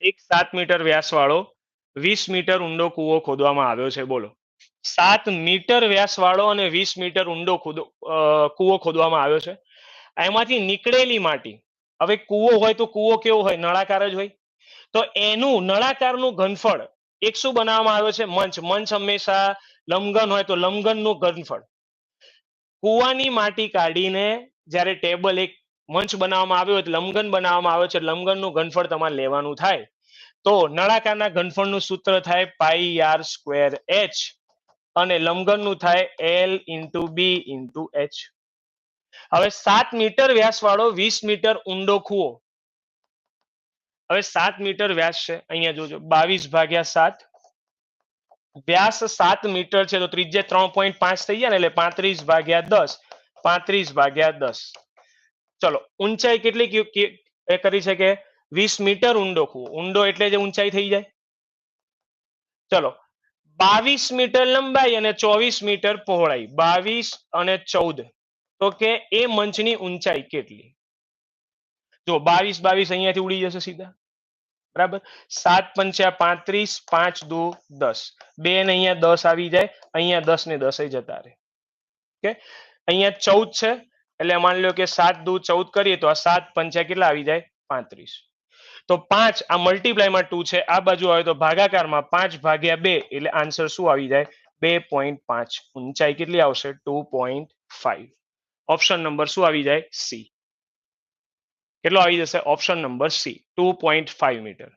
એક સાત મીટર વ્યાસ વાળો વીસ મીટર ઊંડો કૂવો ખોદવામાં આવ્યો છે, બોલો. સાત મીટર વ્યાસ વાળો અને વીસ મીટર ઊંડો કૂવો ખોદવામાં આવ્યો છે. એમાંથી નીકળેલી માટી, હવે કૂવો હોય તો કૂવો કેવો હોય? નળાકાર જ હોય. તો એનું નળાકારનું ઘનફળ, એક શું બનાવવામાં આવ્યો છે? મંચ. મંચ હંમેશા લંબઘન હોય તો લંબઘનનું ઘનફળ. કૂવાની માટી કાઢીને જ્યારે ટેબલ એક મંચ બનાવવામાં આવ્યો એટલે લંબઘન બનાવવામાં આવ્યો છે. લંબઘનનું ઘનફળ તમારે લેવાનું થાય. તો નળાકારના ઘનફળનું સૂત્ર થાય પાઈ આર સ્ક્વેર એચ અને લંબઘનનું થાય L into B into H હવે સાત મીટર વ્યાસ વીસ મીટર ઊંડો કૂવો હવે સાત મીટર વ્યાસ છે. અહીંયા જોજો, બાવીસ ભાગ્યા સાત. વ્યાસ સાત મીટર છે તો ત્રિજ્યા ત્રણ પોઈન્ટ પાંચ થઈ ગયા ને એટલે પાંત્રીસ ભાગ્યા દસ. પાંત્રીસ ભાગ્યા દસ. ચલો, ઊંચાઈ કેટલી એ કરી છે કે વીસ મીટર ઊંડો કૂવો. ઊંડો એટલે જે ઊંચાઈ થઈ જાય. ચલો, બાવીસ મીટર લંબાઈ અને ચોવીસ મીટર પહોળાઈ. બાવીસ અને ચૌદ. તો કે એ મંચની ઊંચાઈ કેટલી? જો, બાવીસ બાવીસ અહીંયાથી ઉડી જશે સીધા. બરાબર? સાત પંચા પાંત્રીસ, પાંચ દુ દસ. બે ને અહીંયા દસ આવી જાય. અહીંયા દસ ને દસ જતા રહે. ઓકે? અહીંયા ચૌદ છે. એટલે માની લો કે સાત દુ ચૌદ કરીએ તો આ સાત પંચા કેટલા આવી જાય? પાંત્રીસ. તો પાંચ આ મલ્ટીપ્લાયમાં ટુ છે, આ બાજુ આવે તો ભાગાકારમાં પાંચ ભાગ્યા બે એટલે આન્સર શું આવી જાય? બે પોઈન્ટ પાંચ. ઊંચાઈ કેટલી આવશે? Two point five option number શું આવી જાય? સી કેટલો આવી જશે? Option number C two point five metre